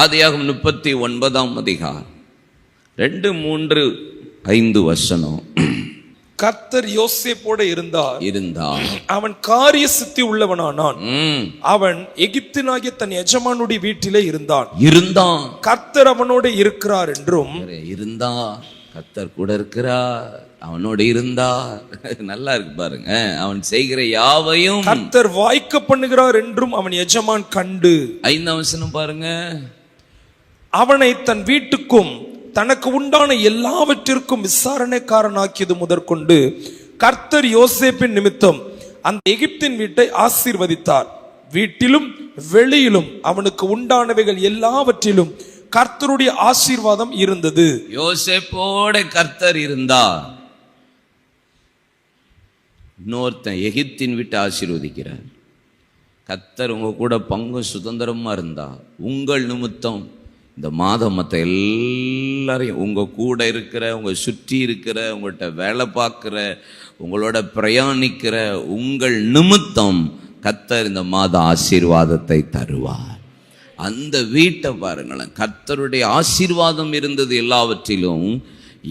ஆதியாகும் முப்பத்தி ஒன்பதாம் அதிகாரம். ரெண்டு மூன்று ஐந்து வசனம். கர்த்தர் யோசேப்போட இருந்தார். இருந்தா அவன் காரிய சித்தி உள்ளவனானான் அவன் எகிப்தினாகிய தன் எஜமானுடைய வீட்டிலே இருந்தான். இருந்தான். கர்த்தர் அவனோட இருக்கிறார் என்றும். இருந்தா கத்தர் கூட இருக்கிறார். அவனோட இருந்தா நல்லா இருக்கு பாருங்க. அவன் செய்கிற யாவையும் கர்த்தர் வாய்க்க பண்ணுகிறார் என்றும் அவன் எஜமான் கண்டு. ஐந்தாம் வசனம் பாருங்க. அவனை தன் வீட்டுக்கும் தனக்கு உண்டான எல்லாவற்றிற்கும் விசாரணைக்காரனாக்கியது முதற்கொண்டு கர்த்தர் யோசேப்பின் நிமித்தம் அந்த எகிப்தின் வீட்டை ஆசீர்வதித்தார். வீட்டிலும் வெளியிலும் அவனுக்கு உண்டானவைகள் எல்லாவற்றிலும் கர்த்தருடைய ஆசீர்வாதம் இருந்தது. யோசேப்போட கர்த்தர் இருந்தா இன்னொருத்தன் எகிப்தின் வீட்டை ஆசீர்வதிக்கிறார். கர்த்தர் உங்க கூட பங்கு சுதந்திரமா இருந்தா உங்கள் நிமித்தம் இந்த மாதம் மற்ற எல்லாரையும் உங்கள் கூட இருக்கிற உங்கள் சுற்றி இருக்கிற உங்கள்கிட்ட வேலை பார்க்குற உங்களோட பிரயாணிக்கிற உங்கள் நிமித்தம் கத்தர் இந்த மாத ஆசீர்வாதத்தை தருவார். அந்த வீட்டை பாருங்களேன் கர்த்தருடைய ஆசீர்வாதம் இருந்தது எல்லாவற்றிலும்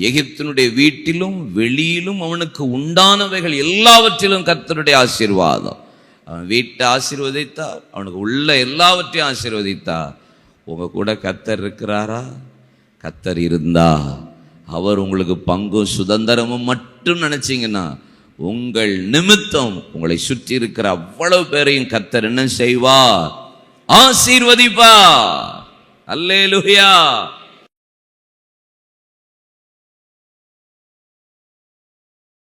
எகிப்தினுடைய வீட்டிலும் வெளியிலும் அவனுக்கு உண்டானவைகள் எல்லாவற்றிலும் கர்த்தருடைய ஆசீர்வாதம். அவன் வீட்டை ஆசீர்வதித்தார் அவனுக்கு உள்ள எல்லாவற்றையும் ஆசீர்வதித்தார். உங்க கூட கத்தர் இருக்கிறாரா? கத்தர் இருந்தா அவர் உங்களுக்கு பங்கும் சுதந்திரமும் மட்டும் நினச்சிங்கன்னா உங்கள் நிமித்தம் உங்களை சுற்றி இருக்கிற அவ்வளவு பேரையும் கத்தர் என்ன செய்வார். ஆசீர்வதிப்பா அல்லேலுயா.